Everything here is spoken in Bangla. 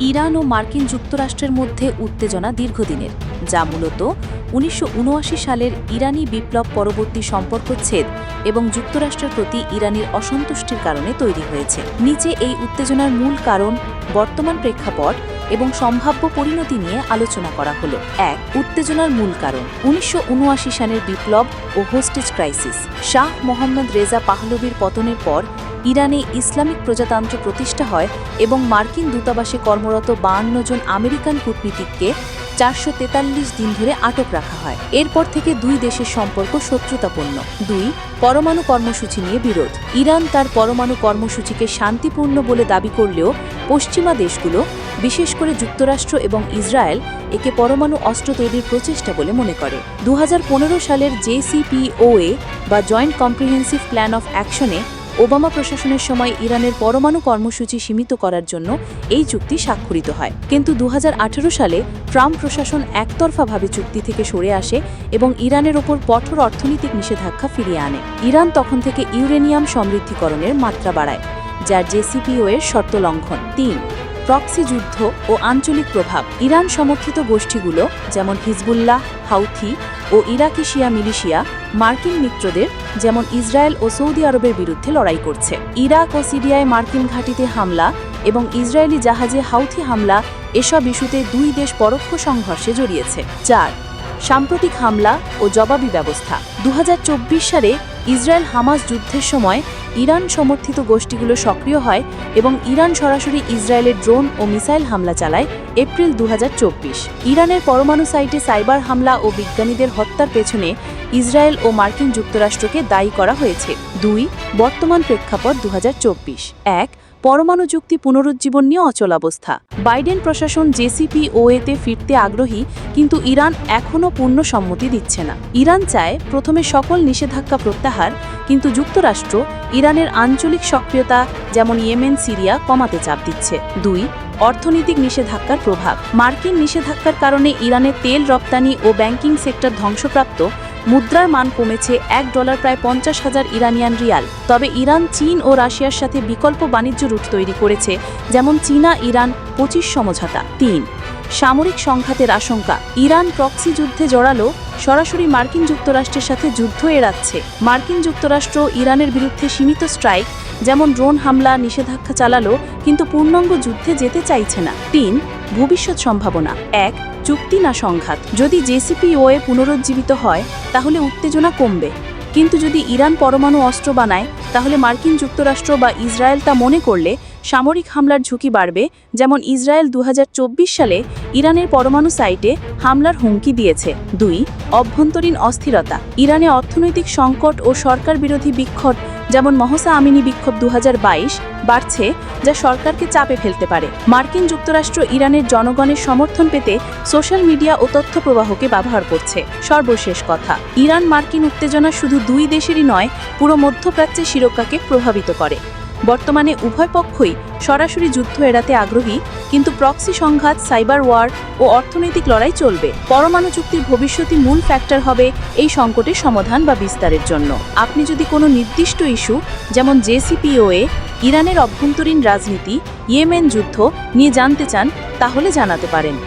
ইরান ও মার্কিন যুক্তরাষ্ট্রের মধ্যে উত্তেজনা দীর্ঘদিনের, যা মূলত উনিশশো উনআশি সালের ইরানি বিপ্লব পরবর্তী সম্পর্কচ্ছেদ এবং যুক্তরাষ্ট্রের প্রতি ইরানের অসন্তুষ্টির কারণে তৈরি হয়েছে। নিচে এই উত্তেজনার মূল কারণ বর্তমান প্রেক্ষাপট এবং সম্ভাব্য পরিণতি নিয়ে আলোচনা করা হলো। এক, উত্তেজনার মূল কারণ, উনিশশো উনআশি সালের বিপ্লব ও hostage crisis. Shah Mohammad Reza পাহলবির পতনের পর ইরানে ইসলামিক প্রজাতন্ত্র প্রতিষ্ঠা হয় এবং মার্কিন দূতাবাসে কর্মরত বাহান্ন জন আমেরিকান কূটনীতিককে চারশো তেতাল্লিশ দিন ধরে আটক রাখা হয়। এরপর থেকে দুই দেশের সম্পর্ক শত্রুতাপূর্ণ। দুই, পরমাণু কর্মসূচি নিয়ে বিরোধ। ইরান তার পরমাণু কর্মসূচিকে শান্তিপূর্ণ বলে দাবি করলেও পশ্চিমা দেশগুলো, বিশেষ করে যুক্তরাষ্ট্র এবং ইসরায়েল, একে পরমাণু অস্ত্র তৈরির প্রচেষ্টা বলে মনে করে। দু হাজার পনেরো সালের জেসিপিওএ বা জয়েন্ট কম্প্রিহেন্সিভ প্ল্যান অফ অ্যাকশনে ওবামা প্রশাসনের সময় ইরানের পরমাণু কর্মসূচি সীমিত করার জন্য এই চুক্তি স্বাক্ষরিত হয়। কিন্তু দু হাজার আঠারো সালে ট্রাম্প প্রশাসন একতরফাভাবে চুক্তি থেকে সরে আসে এবং ইরানের ওপর কঠোর অর্থনৈতিক নিষেধাজ্ঞা ফিরিয়ে আনে। ইরান তখন থেকে ইউরেনিয়াম সমৃদ্ধিকরণের মাত্রা বাড়ায়, যার জেসিপিও এর শর্ত লঙ্ঘন। তিন প্রক্সি যুদ্ধ ও আঞ্চলিক প্রভাব ইরান সমর্থিত গোষ্ঠীগুলো, যেমন হিজবুল্লাহ, হাউথি ও ইরাকি শিয়া মিলিশিয়া, মার্কিন মিত্রদের, যেমন ইসরায়েল ও সৌদি আরবের বিরুদ্ধে লড়াই করছে। ইরাক ও সিরিয়ায় মার্কিন ঘাঁটিতে হামলা এবং ইসরায়েলি জাহাজে হাউথি হামলা এসব ইস্যুতে দুই দেশ পরোক্ষ সংঘর্ষে জড়িয়েছে। চার, সাম্প্রতিক হামলা ও জবাবি ব্যবস্থা। দু হাজার চব্বিশ সালে ইসরায়েল হামাস যুদ্ধের সময় ইরান সমর্থিত গোষ্ঠীগুলো সক্রিয় হয় এবং ইরান সরাসরি ইসরায়েলের ড্রোন ও মিসাইল হামলা চালায় এপ্রিল দু হাজার চব্বিশ। ইরানের পরমাণু সাইটে সাইবার হামলা ও বিজ্ঞানীদের হত্যার পেছনে ইসরায়েল ও মার্কিন যুক্তরাষ্ট্রকে দায়ী করা হয়েছে। দুই, বর্তমান প্রেক্ষাপট দু এক পরমাণু চুক্তি পুনরুজ্জীবন নিয়ে অচলাবস্থা বাইডেন প্রশাসন জেসিপিওএতে ফিরতে আগ্রহী, কিন্তু ইরান এখনও পূর্ণ সম্মতি দিচ্ছে না। ইরান চায় প্রথমে সকল নিষেধাজ্ঞা প্রত্যাহার, কিন্তু যুক্তরাষ্ট্র ইরানের আঞ্চলিক সক্রিয়তা, যেমন ইয়েমেন, সিরিয়া, কমাতে চাপ দিচ্ছে। দুই, অর্থনৈতিক নিষেধাজ্ঞার প্রভাব। মার্কিন নিষেধাজ্ঞার কারণে ইরানের তেল রপ্তানি ও ব্যাংকিং সেক্টর ধ্বংসপ্রাপ্ত মুদ্রার মান কমেছে এক ডলার প্রায় পঞ্চাশ হাজার ইরানিয়ান রিয়াল। তবে ইরান, চীন ও রাশিয়ার সাথে বিকল্প বাণিজ্য রুট তৈরি করেছে, যেমন চীনা, ইরান, পঁচিশ সমঝোতা। তিন, সামরিক সংঘাতের আশঙ্কা। ইরান প্রক্সি যুদ্ধে জড়ালো, সরাসরি মার্কিন যুক্তরাষ্ট্রের সাথে যুদ্ধ এড়াচ্ছে। মার্কিন যুক্তরাষ্ট্র ইরানের বিরুদ্ধে সীমিত স্ট্রাইক, যেমন ড্রোন হামলা নিষেধাজ্ঞা চালালো, কিন্তু পূর্ণাঙ্গ যুদ্ধে যেতে চাইছে না। তিন ভবিষ্যৎ সম্ভাবনা। এক, চুক্তি না সংঘাত। যদি জেসিপিওএ পুনরুজ্জীবিত হয়, তাহলে উত্তেজনা কমবে। কিন্তু যদি ইরান পরমাণু অস্ত্র বানায়, তাহলে মার্কিন যুক্তরাষ্ট্র বা ইসরায়েল তা মনে করলে সামরিক হামলার ঝুঁকি বাড়বে, যেমন ইসরায়েল দু হাজার চব্বিশ সালে ইরানের পরমাণু সাইটে হামলার হুমকি দিয়েছে। দুই, অভ্যন্তরীণ অস্থিরতা। ইরানে অর্থনৈতিক সংকট ও সরকার বিরোধী বিক্ষোভ যেমন মহসা আমিনী বিক্ষোভ দু হাজার বাইশ বাড়ছে, যা সরকারকে চাপে ফেলতে পারে। মার্কিন যুক্তরাষ্ট্র ইরানের জনগণের সমর্থন পেতে সোশ্যাল মিডিয়া ও তথ্য প্রবাহকে ব্যবহার করছে। সর্বশেষ কথা, ইরান মার্কিন উত্তেজনা শুধু দুই দেশেরই নয়, পুরো মধ্যপ্রাচ্যে শিরোকাকে প্রভাবিত করে। বর্তমানে উভয় পক্ষই সরাসরি যুদ্ধ এড়াতে আগ্রহী, কিন্তু প্রক্সি সংঘাত, সাইবার ওয়ার ও অর্থনৈতিক লড়াই চলবে। পরমাণু চুক্তির ভবিষ্যৎই মূল ফ্যাক্টর হবে এই সংকটের সমাধান বা বিস্তারের জন্য। আপনি যদি কোনো নির্দিষ্ট ইস্যু, যেমন জেসিপিওএ, ইরানের অভ্যন্তরীণ রাজনীতি, ইয়েমেন যুদ্ধ নিয়ে জানতে চান, তাহলে জানাতে পারেন।